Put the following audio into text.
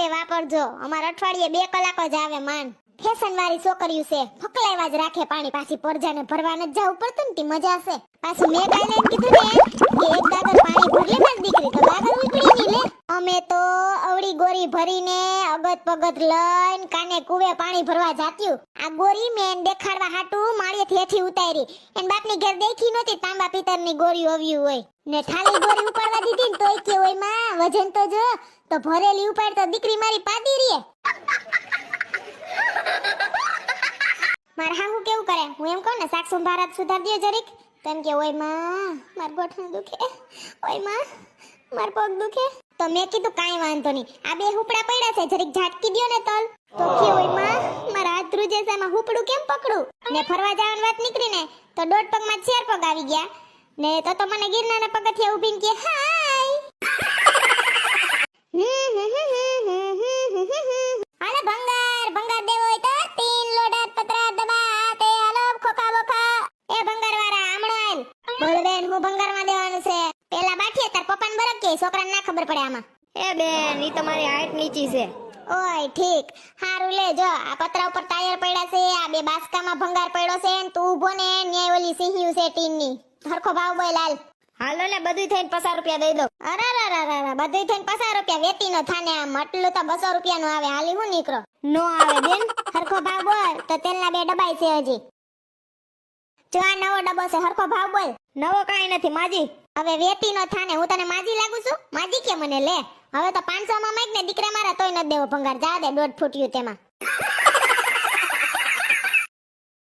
માપે વાપરજો. અમાર અઠવાડિયે બે કલાક જ આવે માન. ફેશન વાળી છોકરીયું છે. ફકલાઈવા જ રાખે પાણી પાછી પરજાને ભરવા ન જવું પડતું ને મજા છે પાછું મેં કાલે એમ કીધું ને, કે એક દાદર પાણી ભર લે દીકરી. તો દાદર ઉપડી ની લે. અમે તો અવળી ગોરી ભરીને અગત પગત લઈને કાને કુવે પાણી ભરવા જાત્યું. આ ગોરી મેં દેખાડવા હાટું માળિયેથી હેઠી ઉતારી. એન બાપની ઘેર દેખી નહોતી, તાંબા પિત્તરની ગોરી આવ્યું હોય. ને થાળી ગોરી ઉપાડવા દીધી ને તોય કે હોયમાં વજન તો જો, તો ભરેલી ઉપાડ તો દીકરી મારી પાદી રીએ. મારે હાહુ કેવું કરે? હું એમ કહું ને, શાક સંભારાત સુધાર દ્યો જરીક. તેમ કે, ઓયમાં, માર ગોઠણ દુખે. ઓયમાં, માર પગ દુખે. તો મેં કીધું, કાંઈ વાંધો નહીં. આ બે હુપડા પડ્યા છે, જરીક ઝાટકી દ્યો ને તલ. તો કે, ઓયમાં, મારા હાથ ધ્રુજે છે માં હુપડું કેમ પકડું? ને ફરવા જવાની વાત નીકળી ને તો દોઢ પગમાં ચાર પગ આવી ગયા. ને તો તો મને ગિરનારના પગથિયા ઊભીને કે હાય બોલ બેન હું ભંગાર દેવાનું છે. પેલા બાઠીએ તાર પપ્પાને બરક કે છોકરાને ના ખબર પડે આમાં. એ બેન ઈ તમારી હાઈટ નીચી છે. ઓય ઠીક. હારું લે જો આ પતરા ઉપર ટાયર પડ્યા છે આ બે બાસકામાં ભંગાર પડ્યો છે ને તું ઊભો ને ન્યાય ઓલી સિંહ્યું છે ટીનની. હરખો ભાવ બોલ હાલ હાલો ને બધું થઈને પચાસ રૂપિયા દઈ દો અરે બધું થઈને પચાસ રૂપિયા. વેતી નો થાને આમ આટલું તો બસો રૂપિયા નું આવે. હાલી હું નીકળો. નો આવે બેન. હરખો ભાવ બોલ તો તેલના બે ડબાય છે હજી. જો આ નવો ડબ્બો છે, હરખો ભાવ બોલ. નવો કાંઈ નથી, માજી. હવે વેતી નો થાને, હું તને માજી લાગુ છું? માજી કે મને, લે. હવે તો પાંચસો માં માઈક ને દીકરા મારા તોય નથી દેવો ભંગાર. જા દે, દોઢ ફૂટ્યું તેમાં.